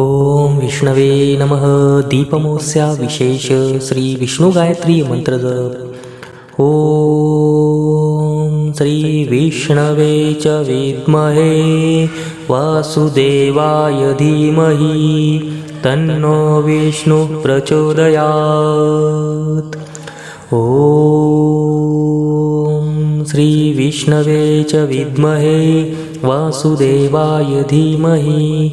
ओम विष्णवे नमः। दीपमोस्या विशेष श्री विष्णू गायत्री मंत्र जप। ओम श्री विष्णवे च विद्महे। वासुदेवाय धीमहि। तन्नो विष्णु प्रचोदयात्। ॐ श्रीविष्णवे च विद्महे। वासुदेवाय धीमहि।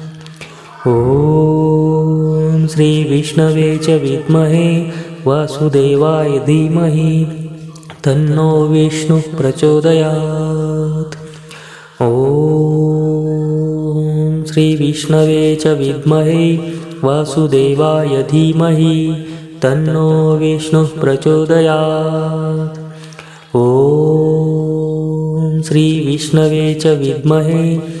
ॐ श्रीविष्णवे च विद्महे वासुदेवाय धीमहि तन्नो विष्णुः प्रचोदयात्। ॐ श्रीविष्णवे च विद्महे वासुदेवाय धीमहि तन्नो विष्णुः प्रचोदयात्। ॐ श्रीविष्णवे च विद्महे